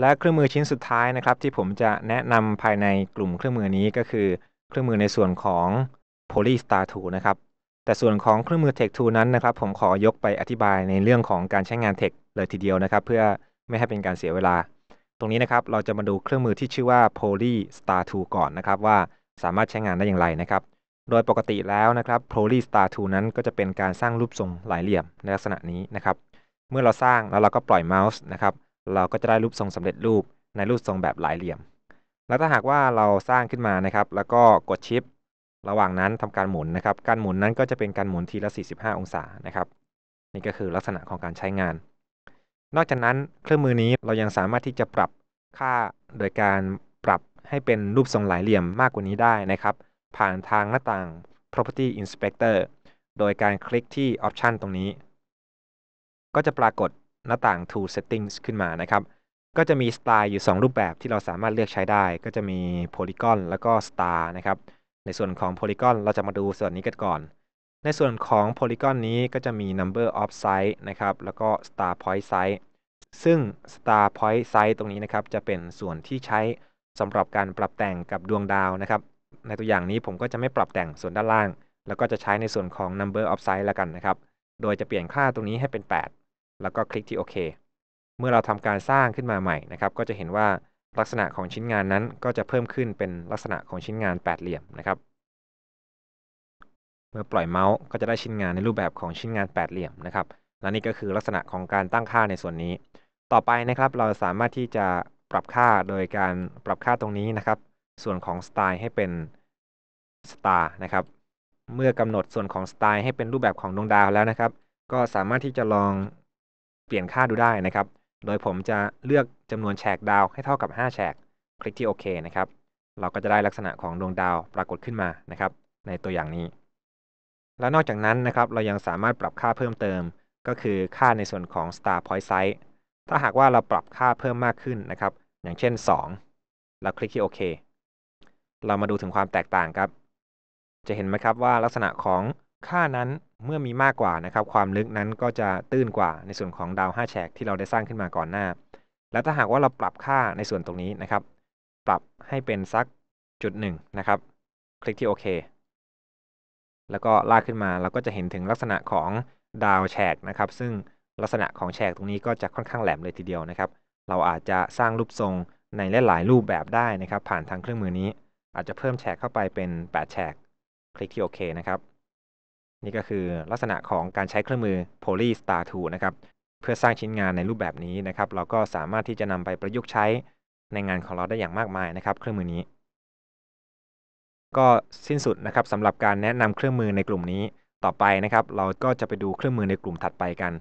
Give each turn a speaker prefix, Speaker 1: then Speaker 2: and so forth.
Speaker 1: และเครื่องมือชิ้นสุดท้ายนะครับที่ผมจะแนะนำภายในกลุ่มเครื่องมือนี้ก็คือ เครื่องมือในส่วนของ Polystar Tool นะครับ แต่ส่วนของเครื่องมือ Tech Tool นั้นนะครับ ผมขอยกไปอธิบายในเรื่องของการใช้งาน Tech เลยทีเดียวนะครับ เพื่อไม่ให้เป็นการเสียเวลา ตรงนี้นะครับเราจะมาดูเครื่องมือที่ชื่อว่า Polystar Tool ก่อนนะครับ ว่าสามารถใช้งานได้อย่างไรนะครับ โดยปกติแล้วนะครับ Polystar Tool นั้นก็จะเป็นการสร้างรูปทรงหลายเหลี่ยมในลักษณะนี้นะครับ เมื่อเราสร้างแล้วเราก็ปล่อยเมาส์นะครับ เราก็จะได้รูปทรงสำเร็จรูปในรูปทรงแบบหลายเหลี่ยม แล้วถ้าหากว่าเราสร้างขึ้นมานะครับ แล้วก็กดชิประหว่างนั้นทำการหมุนนะครับ การหมุนนั้นก็จะเป็นการหมุนทีละ 45 องศานะครับ นี่ก็คือลักษณะของการใช้งาน นอกจากนั้นเครื่องมือนี้เรายังสามารถที่จะปรับค่าโดยการปรับให้เป็นรูปทรงหลายเหลี่ยมมากกว่านี้ได้นะครับ ผ่านทางหน้าต่าง property inspector โดยการคลิกที่ option ตรงนี้ ก็จะปรากฏ หน้าต่าง tool settings ขึ้นมานะครับ ก็จะมีสไตล์อยู่ 2 รูปแบบที่เราสามารถเลือกใช้ได้ ก็จะมี polygon แล้วก็ star นะครับ ในส่วนของ polygon เราจะมาดูส่วนนี้กันก่อน ในส่วนของ polygon นี้ก็จะมี number of size นะครับ แล้วก็ star point size ซึ่ง star point size ตรงนี้นะครับจะเป็นส่วนที่ใช้สำหรับการปรับแต่งกับดวงดาวนะครับ ในตัวอย่างนี้ผมก็จะไม่ปรับแต่งส่วนด้านล่าง แล้วก็จะใช้ในส่วนของ number of size แล้วกันนะครับ โดยจะเปลี่ยนค่าตรงนี้ให้เป็น 8 แล้วก็คลิกที่โอเคเมื่อเราทำการสร้างขึ้นมาใหม่นะครับ ก็จะเห็นว่าลักษณะของชิ้นงานนั้นก็จะเพิ่มขึ้นเป็นลักษณะของชิ้นงานแปดเหลี่ยมนะครับ เมื่อปล่อยเมาส์ก็จะได้ชิ้นงานในรูปแบบของชิ้นงานแปดเหลี่ยมนะครับและนี่ก็คือลักษณะของการตั้งค่าในส่วนนี้ ต่อไปนะครับ เราสามารถที่จะปรับค่าโดยการปรับค่าตรงนี้นะครับ ส่วนของสไตล์ให้เป็นสตาร์นะครับ เมื่อกำหนดส่วนของสไตล์ให้เป็นรูปแบบของดวงดาวแล้วนะครับ ก็สามารถที่จะลอง เปลี่ยนค่าดูได้นะครับ โดยผมจะเลือกจำนวนแฉกดาวให้เท่ากับ 5 แฉก คลิกที่โอเคนะครับ เราก็จะได้ลักษณะของดวงดาวปรากฏขึ้นมานะครับ ในตัวอย่างนี้ แล้วนอกจากนั้นนะครับ เรายังสามารถปรับค่าเพิ่มเติม ก็คือค่าในส่วนของ star point size ถ้าหากว่าเราปรับค่าเพิ่มมากขึ้นนะครับ อย่างเช่น 2 แล้วคลิกที่โอเค เรามาดูถึงความแตกต่างครับ จะเห็นไหมครับว่าลักษณะของ ค่านั้นเมื่อมีมากกว่านะครับความลึกนั้นก็จะตื้นกว่าในส่วนของดาว5แฉกที่เราได้สร้างขึ้นมาก่อนหน้า แล้วถ้าหากว่าเราปรับค่าในส่วนตรงนี้นะครับ ปรับให้เป็นสักจุดหนึ่งนะครับ คลิกที่โอเคแล้วก็ลากขึ้นมาเราก็จะเห็นถึงลักษณะของดาวแฉกนะครับ ซึ่งลักษณะของแฉกตรงนี้ก็จะค่อนข้างแหลมเลยทีเดียวนะครับ เราอาจจะสร้างรูปทรงในหลายๆรูปแบบได้นะครับ ผ่านทางเครื่องมือนี้ อาจจะเพิ่มแฉกเข้าไปเป็น 8 แฉก คลิกที่โอเคนะครับ นี่ก็คือลักษณะของการใช้เครื่องมือ Poly Star two นะครับเพื่อสร้างชิ้นงานในรูปแบบนี้นะครับ เราก็สามารถที่จะนำไปประยุกต์ใช้ในงานของเราได้อย่างมากมายนะครับ เครื่องมือนี้ ก็สิ้นสุดนะครับสำหรับการแนะนำเครื่องมือในกลุ่มนี้ต่อไปนะครับ เราก็จะไปดูเครื่องมือในกลุ่มถัดไปกัน